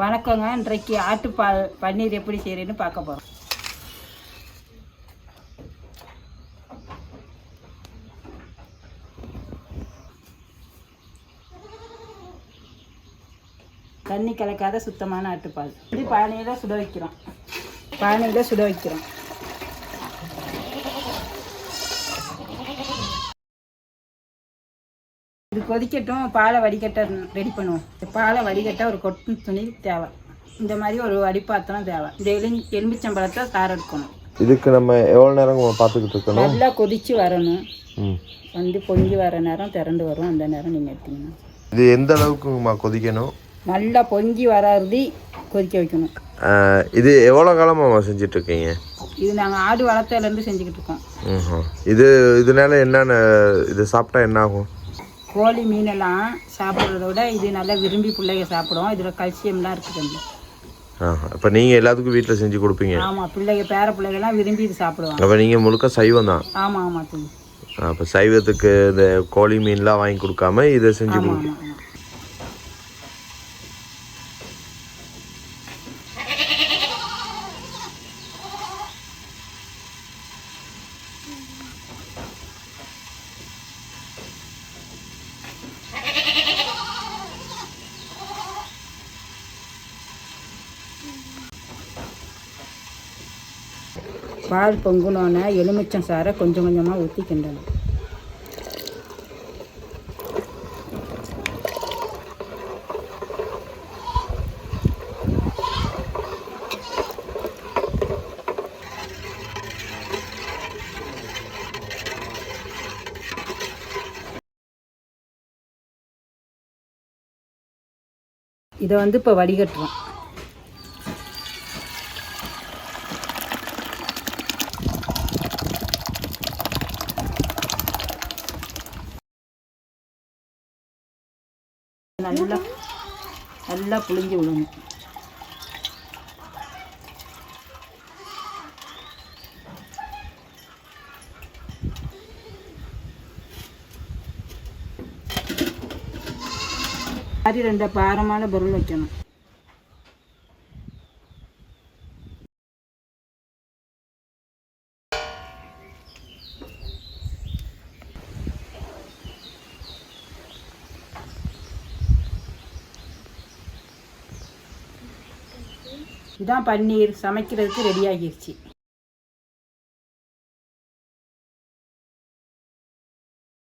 வணக்கங்க. இன்றைக்கு ஆட்டுப்பால் பன்னீர் எப்படி செய்கிறேன்னு பார்க்க போகிறோம் தண்ணி கலக்காத சுத்தமான ஆட்டுப்பால். இது பானையில் சுட வைக்கிறோம். பானையில் சுட வைக்கிறோம். இது கொதிக்கட்டும் பாலை வடிகட்ட ரெடி பண்ணுவோம். இந்த பாலை வடிகட்ட ஒரு கொட்டு துணி தேவை. இந்த மாதிரி ஒரு வடிப்பாத்திரம் தேவை. இந்த எலுமி எலுமிச்சம்பழத்தை சாறு எடுக்கணும். இதுக்கு நம்ம எவ்வளோ நேரம் பார்த்துக்கிட்டு இருக்கணும்? நல்லா கொதிச்சு வரணும். வந்து பொங்கி வர நேரம் திரண்டு வரும். அந்த நேரம் நீங்கள் எடுத்தீங்கன்னா. இது எந்த அளவுக்குமா கொதிக்கணும்? நல்லா பொங்கி வராதி கொதிக்க வைக்கணும். இது எவ்வளோ காலமாம்மா செஞ்சுட்டு இருக்கீங்க இது நாங்கள் ஆடு வளர்த்ததுலேருந்து செஞ்சுக்கிட்டு இருக்கோம். இது இதனால என்னென்ன இது சாப்பிட்டா என்ன ஆகும் கோழி மீனெல்லாம் சாப்பிட்றத விட இது நல்லா விரும்பி பிள்ளைங்க சாப்பிடும் இதில் கல்சியம்லாம் இருக்குது இப்போ நீங்கள் எல்லாத்துக்கும் வீட்டில் செஞ்சு கொடுப்பீங்க. ஆமாம் பிள்ளைங்க பேர பிள்ளைங்கெல்லாம் விரும்பி இது சாப்பிடுவாங்க. அப்போ நீங்கள் முழுக்க சைவம் தான். ஆமாம் ஆமாம் அப்போ சைவத்துக்கு இந்த கோழி மீன்லாம் வாங்கி கொடுக்காம இதை செஞ்சு ஆமாம் பால் பொங்குனோன்னே எலுமிச்சம் சாறை கொஞ்சம் கொஞ்சமாக ஊற்றி கிண்டணும். இதை வந்து இப்போ வடிகட்டுறோம். நல்லா நல்லா புளிஞ்சு விடணும். மாதிரி ரெண்டு பாரமான பொருள் வைக்கணும். இதான் பன்னீர் சமைக்கிறதுக்கு ரெடி ஆகிருச்சு.